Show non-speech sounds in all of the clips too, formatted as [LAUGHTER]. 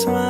smile.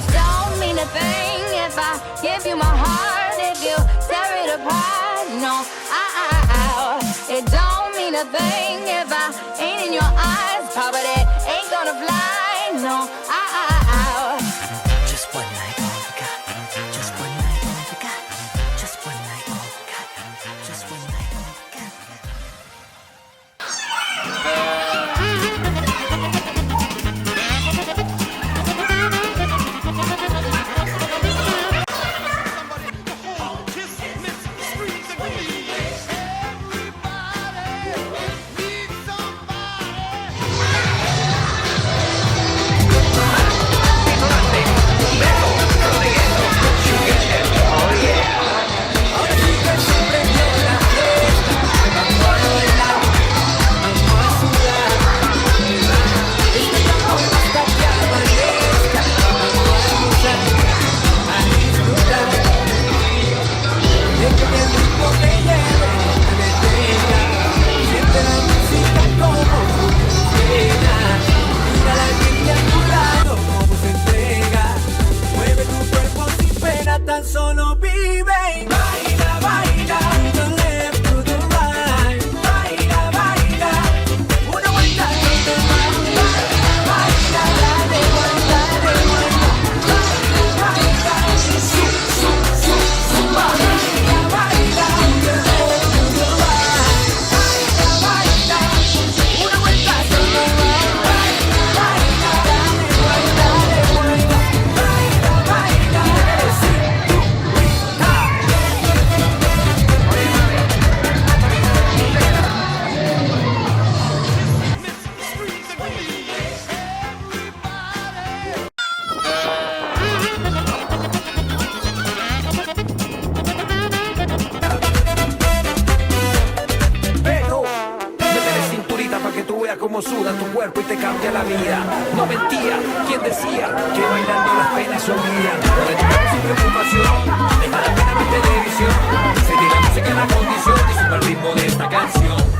It don't mean a thing if I give you my heart, if you tear it apart. No, I, I, It don't mean a thing if I ain't in your eyes, Papa. That ain't gonna fly. No, I, I, I. cuerpo y te cambia la vida. No mentía, quien decía que bailando las penas se olvidan. Llegamos sin preocupación, deja la pena ver televisión. Se la música en la condición y sube el ritmo de esta canción.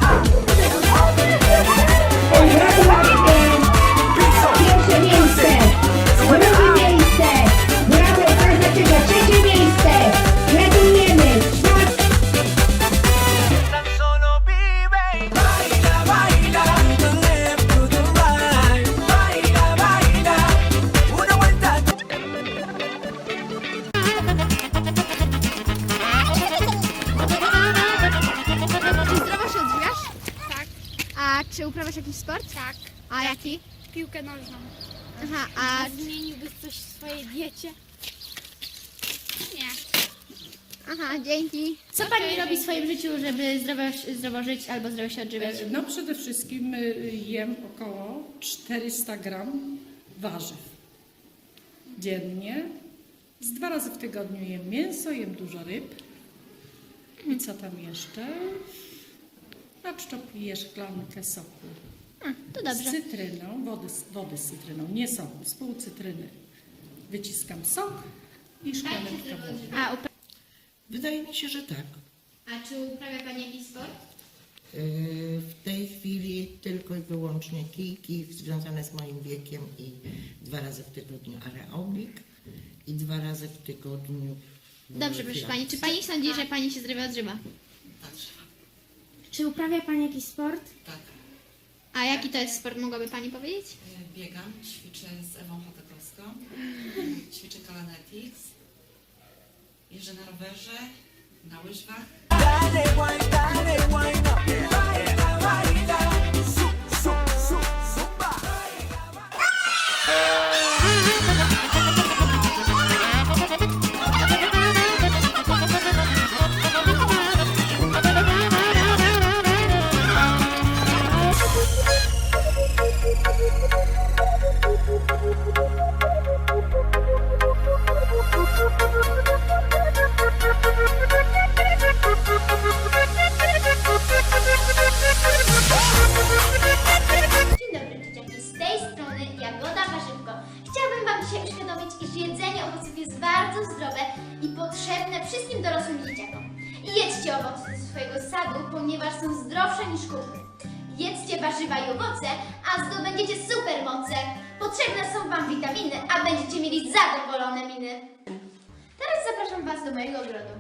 A czy uprawiasz jakiś sport? Tak. A jaki? piłkę nożną. Aha, a, zmieniłbyś coś w swojej diecie? Nie. aha, dzięki. Co Pani robi w swoim życiu, żeby zdrowo, zdrowo żyć albo zdrowo się odżywiać? No przede wszystkim y, jem około 400 gram warzyw dziennie. Z dwa razy w tygodniu jem mięso, jem dużo ryb. I co tam jeszcze? Piję szklankę soku. To Z dobrze. cytryną, wody, z- wody z cytryną, nie soku, z pół cytryny. Wyciskam sok i szklaneczka wody. A, upra- Wydaje mi się, że tak. a czy uprawia Pani jakiś sport? Yy, W tej chwili tylko i wyłącznie kijki związane z moim wiekiem i dwa razy w tygodniu aerobik i dwa razy w tygodniu Dobrze, proszę pilates. Pani. Czy Pani sądzi, że Pani się zdrowo odżywa? Czy uprawia Pani jakiś sport? Tak, A jaki to jest sport, mogłaby Pani powiedzieć? e, biegam, ćwiczę z Ewą Chodakowską, [LAUGHS] ćwiczę Kalanetics, jeżdżę na rowerze, na łyżwach. Owoców jest bardzo zdrowe i potrzebne wszystkim dorosłym dzieciakom. I jedzcie owoce ze swojego sadu, ponieważ są zdrowsze niż kupy. Jedzcie warzywa i owoce, a zdobędziecie supermoce. Potrzebne są Wam witaminy, a będziecie mieli zadowolone miny. Teraz zapraszam Was do mojego ogrodu.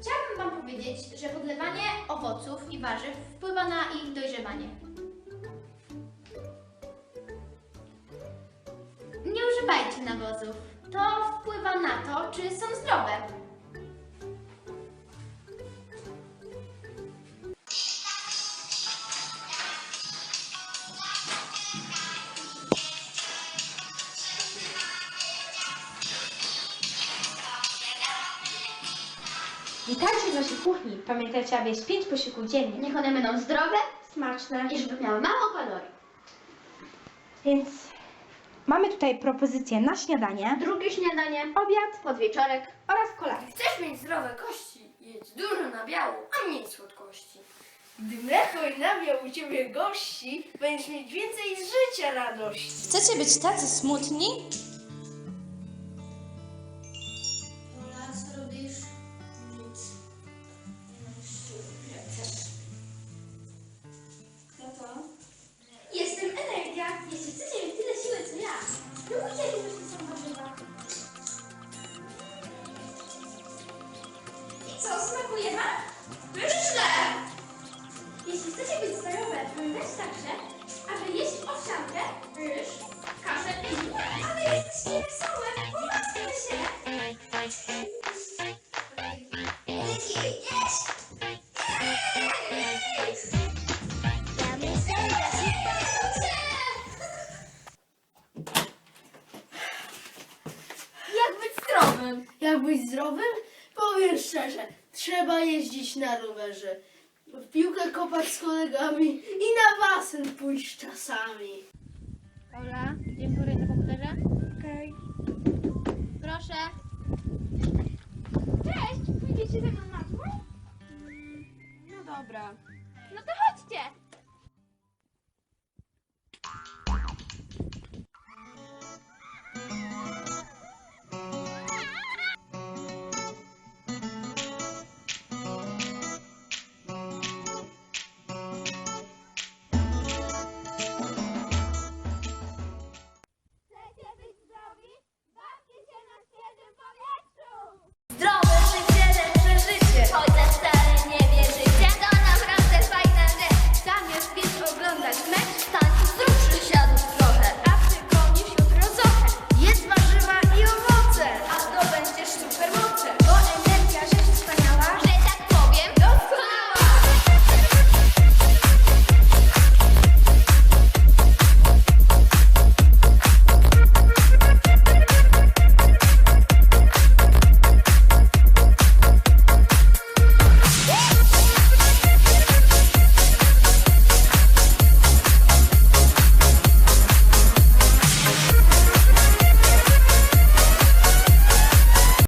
Chciałabym Wam powiedzieć, że podlewanie owoców i warzyw wpływa na ich dojrzewanie. Czy są zdrowe. Witajcie w naszej kuchni. Pamiętajcie, aby jeść 5 posiłków dziennie. Niech one będą zdrowe Smaczne. i żeby miały mało kalorii. Więc mamy tutaj propozycję na śniadanie, Drugie śniadanie, obiad podwieczorek. oraz kolację. Chcesz mieć zdrowe kości? Jedz dużo nabiału, a mniej słodkości. Gdy mleko i nabiał u Ciebie gości, będziesz mieć więcej z życia radości. Chcecie być tacy smutni? Zdrowym? Powiem szczerze, trzeba jeździć na rowerze. W piłkę kopać z kolegami i na basen pójść czasami. Paula, dziękuję do komputerze. Okej. Proszę. Cześć, pójdziecie ze mną na dwór? No dobra. No to chodźcie!